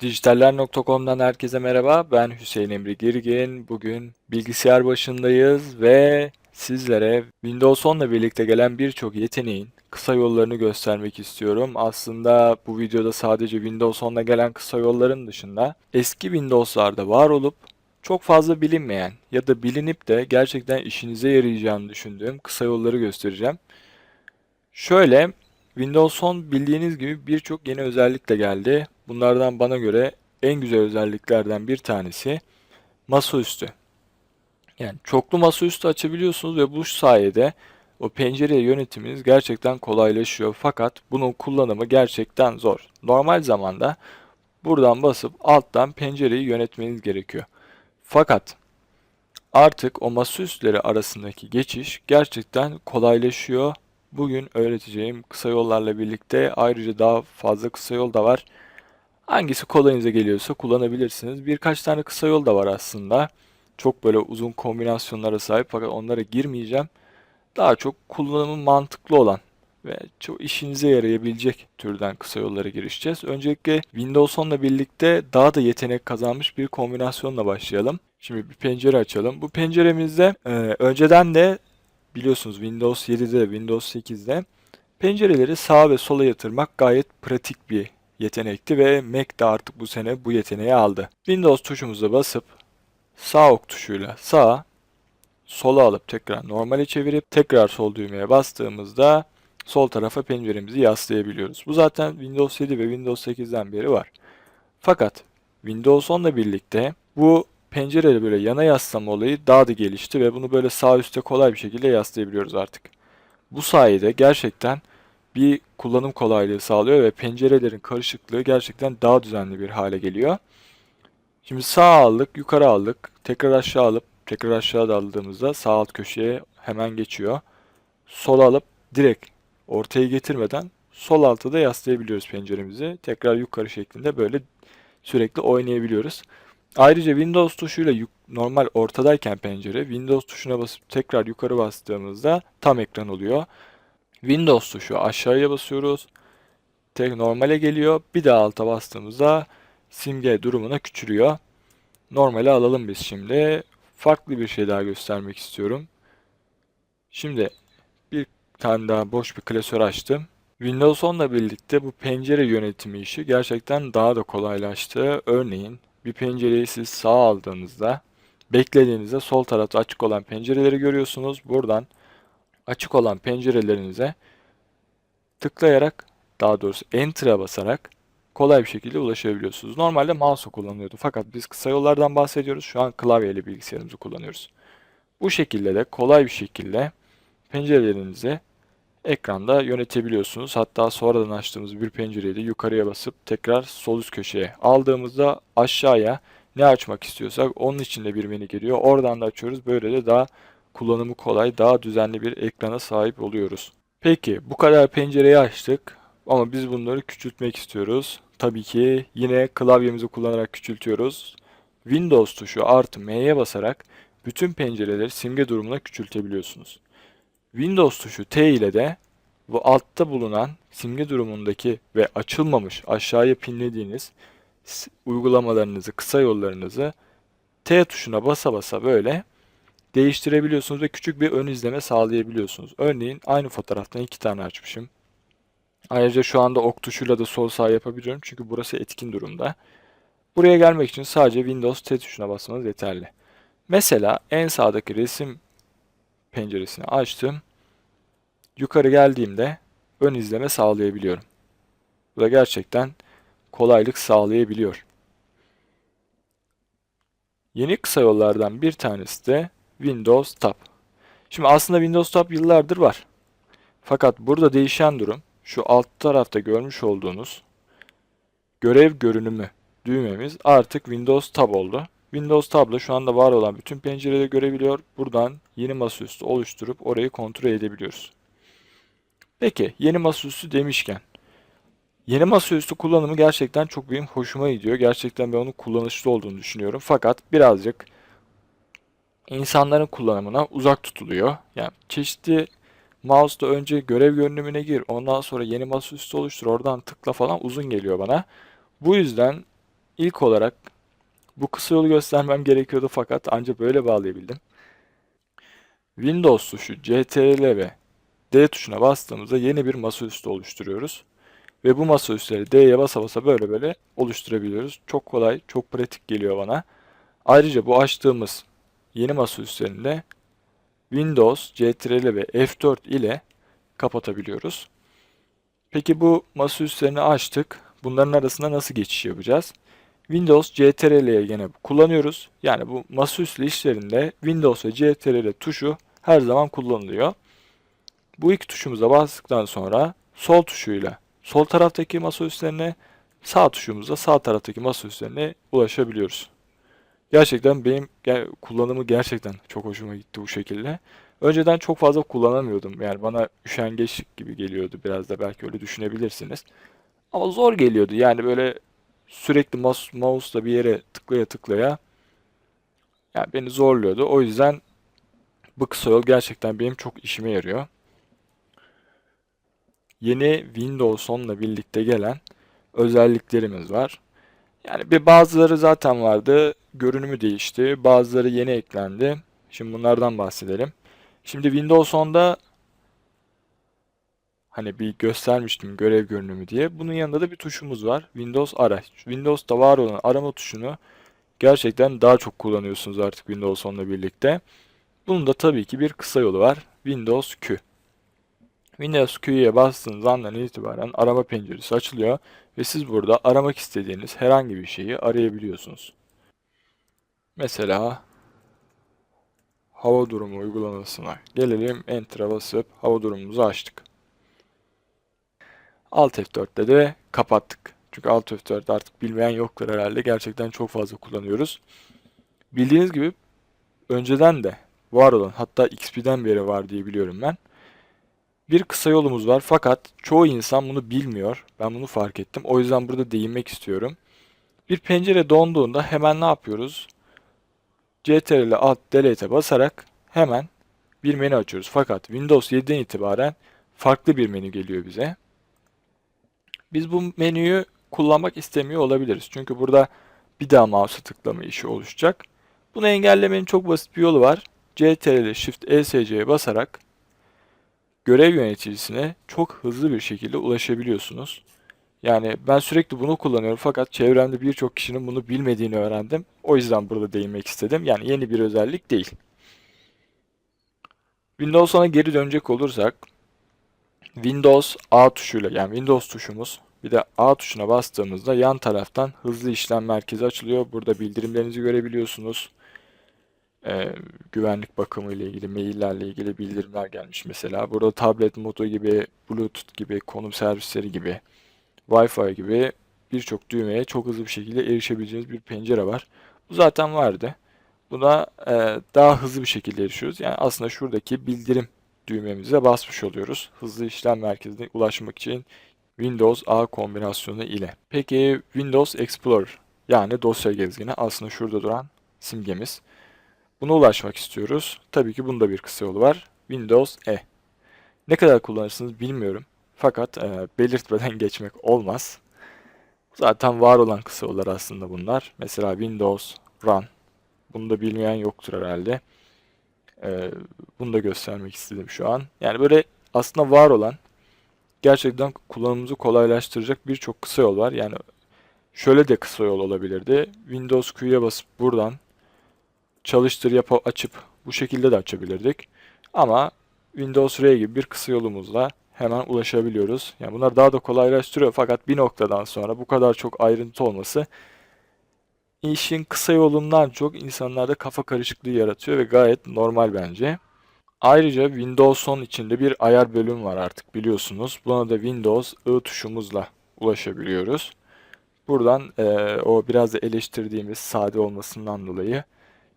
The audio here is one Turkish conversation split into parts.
Dijitaller.com'dan herkese merhaba. Ben Hüseyin Emre Girgin. Bugün bilgisayar başındayız ve sizlere Windows 10 ile birlikte gelen birçok yeteneğin kısa yollarını göstermek istiyorum. Aslında bu videoda sadece Windows 10'la gelen kısa yolların dışında eski Windows'larda var olup çok fazla bilinmeyen ya da bilinip de gerçekten işinize yarayacağını düşündüğüm kısa yolları göstereceğim. Şöyle Windows 10 bildiğiniz gibi birçok yeni özellikle geldi. Bunlardan bana göre en güzel özelliklerden bir tanesi masaüstü. Yani çoklu masaüstü açabiliyorsunuz ve bu sayede o pencere yönetiminiz gerçekten kolaylaşıyor. Fakat bunun kullanımı gerçekten zor. Normal zamanda buradan basıp alttan pencereyi yönetmeniz gerekiyor. Fakat artık o masaüstleri arasındaki geçiş gerçekten kolaylaşıyor. Bugün öğreteceğim kısa yollarla birlikte ayrıca daha fazla kısa yol da var. Hangisi kolayınıza geliyorsa kullanabilirsiniz. Birkaç tane kısa yol da var aslında. Çok böyle uzun kombinasyonlara sahip fakat onlara girmeyeceğim. Daha çok kullanımı mantıklı olan ve çok işinize yarayabilecek türden kısa yollara girişeceğiz. Öncelikle Windows 10 ile birlikte daha da yetenek kazanmış bir kombinasyonla başlayalım. Şimdi bir pencere açalım. Bu penceremizde e, önceden de biliyorsunuz Windows 7'de, Windows 8'de pencereleri sağa ve sola yatırmak gayet pratik bir yetenekti ve Mac de artık bu sene bu yeteneği aldı. Windows tuşumuza basıp sağ ok tuşuyla sağa, sola alıp tekrar normale çevirip tekrar sol düğmeye bastığımızda sol tarafa penceremizi yaslayabiliyoruz. Bu zaten Windows 7 ve Windows 8'den beri var. Fakat Windows 10 ile birlikte bu pencereyle böyle yana yaslama olayı daha da gelişti ve bunu böyle sağ üstte kolay bir şekilde yaslayabiliyoruz artık. Bu sayede gerçekten bir kullanım kolaylığı sağlıyor ve pencerelerin karışıklığı gerçekten daha düzenli bir hale geliyor. Şimdi sağ aldık, yukarı aldık, tekrar aşağı alıp tekrar aşağı da aldığımızda sağ alt köşeye hemen geçiyor. Sol alıp direkt ortaya getirmeden sol alta da yaslayabiliyoruz penceremizi. Tekrar yukarı şeklinde böyle sürekli oynayabiliyoruz. Ayrıca Windows tuşuyla normal ortadayken pencere Windows tuşuna basıp tekrar yukarı bastığımızda tam ekran oluyor. Windows tuşu aşağıya basıyoruz. Tek normale geliyor. Bir daha alta bastığımızda simge durumuna küçülüyor. Normale alalım biz şimdi. Farklı bir şey daha göstermek istiyorum. Şimdi bir tane daha boş bir klasör açtım. Windows 10 ile birlikte bu pencere yönetimi işi gerçekten daha da kolaylaştı. Örneğin bir pencereyi siz sağa aldığınızda beklediğinizde sol tarafta açık olan pencereleri görüyorsunuz. Buradan açık olan pencerelerinize tıklayarak daha doğrusu Enter'a basarak kolay bir şekilde ulaşabiliyorsunuz. Normalde mouse kullanıyordu fakat biz kısa yollardan bahsediyoruz. Şu an klavyeyle bilgisayarımızı kullanıyoruz. Bu şekilde de kolay bir şekilde pencerelerinizi ekranda yönetebiliyorsunuz. Hatta sonradan açtığımız bir pencereyi de yukarıya basıp tekrar sol üst köşeye aldığımızda aşağıya ne açmak istiyorsak onun içinde bir menü geliyor. Oradan da açıyoruz. Böyle de daha kullanımı kolay, daha düzenli bir ekrana sahip oluyoruz. Peki bu kadar pencereyi açtık ama biz bunları küçültmek istiyoruz. Tabii ki yine klavyemizi kullanarak küçültüyoruz. Windows tuşu artı M'ye basarak bütün pencereleri simge durumuna küçültebiliyorsunuz. Windows tuşu T ile de bu altta bulunan simge durumundaki ve açılmamış aşağıya pinlediğiniz uygulamalarınızı, kısa yollarınızı T tuşuna basa basa böyle değiştirebiliyorsunuz ve küçük bir ön izleme sağlayabiliyorsunuz. Örneğin aynı fotoğraftan iki tane açmışım. Ayrıca şu anda ok tuşuyla da sol sağ yapabiliyorum çünkü burası etkin durumda. Buraya gelmek için sadece Windows T tuşuna basmanız yeterli. Mesela en sağdaki resim penceresini açtım. Yukarı geldiğimde ön izleme sağlayabiliyorum. Bu da gerçekten kolaylık sağlayabiliyor. Yeni kısa yollardan bir tanesi de Windows Tab. Şimdi aslında Windows Tab yıllardır var. Fakat burada değişen durum şu alt tarafta görmüş olduğunuz görev görünümü düğmemiz artık Windows Tab oldu. Windows Tab'la şu anda var olan bütün pencereleri görebiliyor. Buradan yeni masaüstü oluşturup orayı kontrol edebiliyoruz. Peki yeni masaüstü demişken yeni masaüstü kullanımı gerçekten çok benim hoşuma gidiyor. Gerçekten ben onun kullanışlı olduğunu düşünüyorum. Fakat birazcık insanların kullanımına uzak tutuluyor. Yani çeşitli mouse'da önce görev görünümüne gir, ondan sonra yeni masaüstü oluştur, oradan tıkla falan uzun geliyor bana. Bu yüzden İlk olarak bu kısa yolu göstermem gerekiyordu fakat ancak böyle bağlayabildim. Windows tuşu CTRL ve D tuşuna bastığımızda yeni bir masaüstü oluşturuyoruz. Ve bu masaüstleri D'ye basa basa böyle böyle oluşturabiliyoruz. Çok kolay, çok pratik geliyor bana. Ayrıca bu açtığımız yeni de Windows, CTRL ve F4 ile kapatabiliyoruz. Peki bu masaüstlerini açtık. Bunların arasında nasıl geçiş yapacağız? Windows CTRL'ye yine kullanıyoruz. Yani bu masaüstü işlerinde Windows ve CTRL tuşu her zaman kullanılıyor. Bu iki tuşumuza bastıktan sonra sol tuşuyla sol taraftaki masaüstlerine, sağ tuşumuzla sağ taraftaki masaüstlerine ulaşabiliyoruz. Gerçekten benim kullanımı gerçekten çok hoşuma gitti bu şekilde. Önceden çok fazla kullanamıyordum. Yani bana üşengeçlik gibi geliyordu biraz da belki öyle düşünebilirsiniz. Ama zor geliyordu. Yani böyle sürekli mouse, mouse'la bir yere tıklaya tıklaya yani beni zorluyordu. O yüzden bu kısa yol gerçekten benim çok işime yarıyor. Yeni Windows 10'la birlikte gelen özelliklerimiz var. Yani bir bazıları zaten vardı. Görünümü değişti. Bazıları yeni eklendi. Şimdi bunlardan bahsedelim. Şimdi Windows 10'da hani bir göstermiştim görev görünümü diye. Bunun yanında da bir tuşumuz var. Windows ara. Windows'ta var olan arama tuşunu gerçekten daha çok kullanıyorsunuz artık Windows 10'la birlikte. Bunun da tabii ki bir kısa yolu var. Windows Q. Windows Q'ye bastığınız andan itibaren arama penceresi açılıyor ve siz burada aramak istediğiniz herhangi bir şeyi arayabiliyorsunuz. Mesela hava durumu uygulamasına gelelim. Enter'a basıp hava durumumuzu açtık. Alt F4'te de kapattık. Çünkü Alt F4 artık bilmeyen yoktur herhalde. Gerçekten çok fazla kullanıyoruz. Bildiğiniz gibi önceden de var olan hatta XP'den beri var diye biliyorum ben. Bir kısa yolumuz var fakat çoğu insan bunu bilmiyor. Ben bunu fark ettim. O yüzden burada değinmek istiyorum. Bir pencere donduğunda hemen ne yapıyoruz? CTRL Alt Delete'e basarak hemen bir menü açıyoruz. Fakat Windows 7'den itibaren farklı bir menü geliyor bize. Biz bu menüyü kullanmak istemiyor olabiliriz. Çünkü burada bir daha mouse'a tıklama işi oluşacak. Bunu engellemenin çok basit bir yolu var. CTRL Shift ESC'ye basarak görev yöneticisine çok hızlı bir şekilde ulaşabiliyorsunuz. Yani ben sürekli bunu kullanıyorum fakat çevremde birçok kişinin bunu bilmediğini öğrendim. O yüzden burada değinmek istedim. Yani yeni bir özellik değil. Windows 10'a geri dönecek olursak Windows A tuşuyla yani Windows tuşumuz bir de A tuşuna bastığımızda yan taraftan hızlı işlem merkezi açılıyor. Burada bildirimlerinizi görebiliyorsunuz. Ee, güvenlik bakımı ile ilgili, maillerle ilgili bildirimler gelmiş mesela. Burada tablet modu gibi, Bluetooth gibi, konum servisleri gibi, Wi-Fi gibi birçok düğmeye çok hızlı bir şekilde erişebileceğiniz bir pencere var. Bu zaten vardı. Buna e, daha hızlı bir şekilde erişiyoruz. Yani aslında şuradaki bildirim düğmemize basmış oluyoruz. Hızlı işlem merkezine ulaşmak için Windows A kombinasyonu ile. Peki Windows Explorer yani dosya gezgini aslında şurada duran simgemiz. Buna ulaşmak istiyoruz. Tabii ki bunda bir kısa yolu var. Windows E. Ne kadar kullanırsınız bilmiyorum. Fakat e, belirtmeden geçmek olmaz. Zaten var olan kısa yollar aslında bunlar. Mesela Windows Run. Bunu da bilmeyen yoktur herhalde. E, bunu da göstermek istedim şu an. Yani böyle aslında var olan gerçekten kullanımımızı kolaylaştıracak birçok kısa yol var. Yani şöyle de kısa yol olabilirdi. Windows Q'ya basıp buradan çalıştır yap açıp bu şekilde de açabilirdik. Ama Windows R gibi bir kısa yolumuzla hemen ulaşabiliyoruz. Yani bunlar daha da kolaylaştırıyor fakat bir noktadan sonra bu kadar çok ayrıntı olması işin kısa yolundan çok insanlarda kafa karışıklığı yaratıyor ve gayet normal bence. Ayrıca Windows 10 içinde bir ayar bölüm var artık biliyorsunuz. Buna da Windows I tuşumuzla ulaşabiliyoruz. Buradan e, o biraz da eleştirdiğimiz sade olmasından dolayı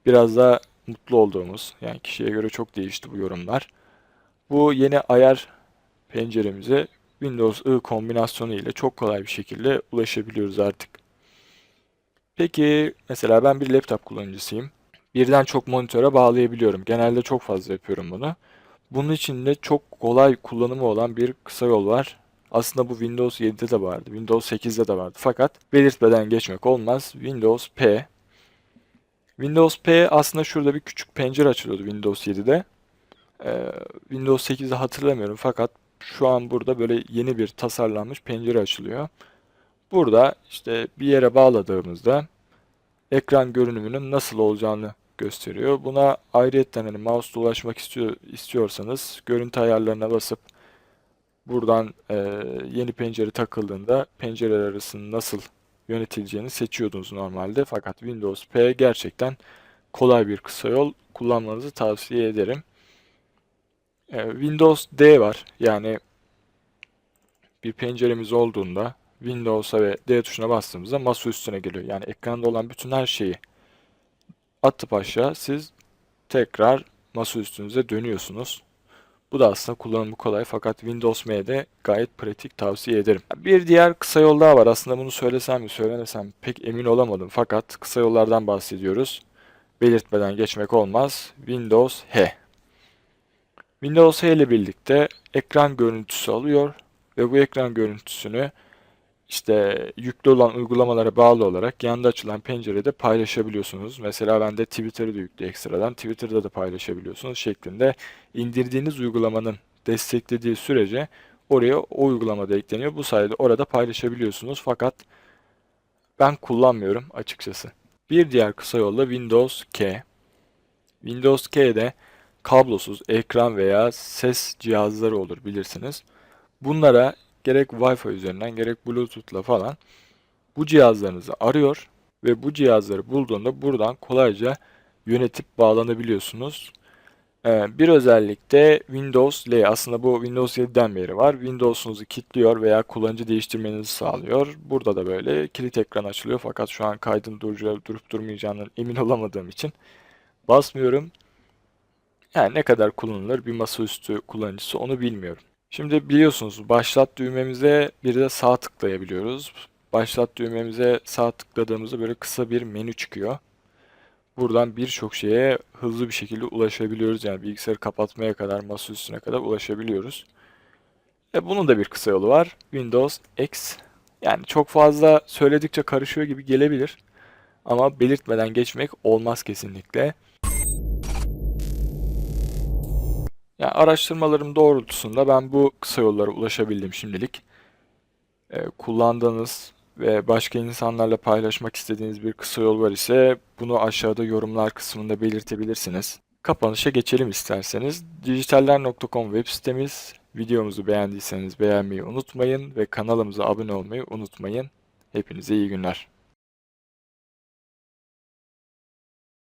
biraz da mutlu olduğumuz yani kişiye göre çok değişti bu yorumlar. Bu yeni ayar penceremize Windows I kombinasyonu ile çok kolay bir şekilde ulaşabiliyoruz artık. Peki mesela ben bir laptop kullanıcısıyım. Birden çok monitöre bağlayabiliyorum. Genelde çok fazla yapıyorum bunu. Bunun için de çok kolay kullanımı olan bir kısa yol var. Aslında bu Windows 7'de de vardı, Windows 8'de de vardı. Fakat belirtmeden geçmek olmaz. Windows P. Windows P aslında şurada bir küçük pencere açılıyordu Windows 7'de. Ee, Windows 8'de hatırlamıyorum fakat şu an burada böyle yeni bir tasarlanmış pencere açılıyor. Burada işte bir yere bağladığımızda ekran görünümünün nasıl olacağını gösteriyor. Buna ayrıyetten hani mouse'la ulaşmak istiyor, istiyorsanız görüntü ayarlarına basıp buradan e, yeni pencere takıldığında pencereler arasında nasıl yönetileceğini seçiyordunuz normalde. Fakat Windows P gerçekten kolay bir kısa yol kullanmanızı tavsiye ederim. E, Windows D var. Yani bir penceremiz olduğunda Windows'a ve D tuşuna bastığımızda masa üstüne geliyor. Yani ekranda olan bütün her şeyi atıp aşağı siz tekrar masa üstünüze dönüyorsunuz. Bu da aslında kullanımı kolay fakat Windows M'de gayet pratik tavsiye ederim. Bir diğer kısa yol daha var. Aslında bunu söylesem mi söylemesem pek emin olamadım fakat kısa yollardan bahsediyoruz. Belirtmeden geçmek olmaz. Windows H. Windows H ile birlikte ekran görüntüsü alıyor ve bu ekran görüntüsünü işte yüklü olan uygulamalara bağlı olarak yanda açılan pencerede paylaşabiliyorsunuz. Mesela bende Twitter'ı da yüklü ekstradan. Twitter'da da paylaşabiliyorsunuz şeklinde. indirdiğiniz uygulamanın desteklediği sürece oraya o uygulama da ekleniyor. Bu sayede orada paylaşabiliyorsunuz. Fakat ben kullanmıyorum açıkçası. Bir diğer kısa yolla Windows K. Windows K'de kablosuz ekran veya ses cihazları olur bilirsiniz. Bunlara gerek Wi-Fi üzerinden gerek Bluetooth'la falan bu cihazlarınızı arıyor ve bu cihazları bulduğunda buradan kolayca yönetip bağlanabiliyorsunuz. Ee, bir özellik de Windows L. Aslında bu Windows 7'den beri var. Windows'unuzu kilitliyor veya kullanıcı değiştirmenizi sağlıyor. Burada da böyle kilit ekran açılıyor fakat şu an kaydın durup durmayacağından emin olamadığım için basmıyorum. Yani ne kadar kullanılır bir masaüstü kullanıcısı onu bilmiyorum. Şimdi biliyorsunuz başlat düğmemize bir de sağ tıklayabiliyoruz. Başlat düğmemize sağ tıkladığımızda böyle kısa bir menü çıkıyor. Buradan birçok şeye hızlı bir şekilde ulaşabiliyoruz. Yani bilgisayarı kapatmaya kadar, masa üstüne kadar ulaşabiliyoruz. E bunun da bir kısa yolu var. Windows X. Yani çok fazla söyledikçe karışıyor gibi gelebilir. Ama belirtmeden geçmek olmaz kesinlikle. Yani araştırmalarım doğrultusunda ben bu kısa yollara ulaşabildim şimdilik. Ee, kullandığınız ve başka insanlarla paylaşmak istediğiniz bir kısa yol var ise bunu aşağıda yorumlar kısmında belirtebilirsiniz. Kapanışa geçelim isterseniz. Dijitaller.com web sitemiz. Videomuzu beğendiyseniz beğenmeyi unutmayın ve kanalımıza abone olmayı unutmayın. Hepinize iyi günler.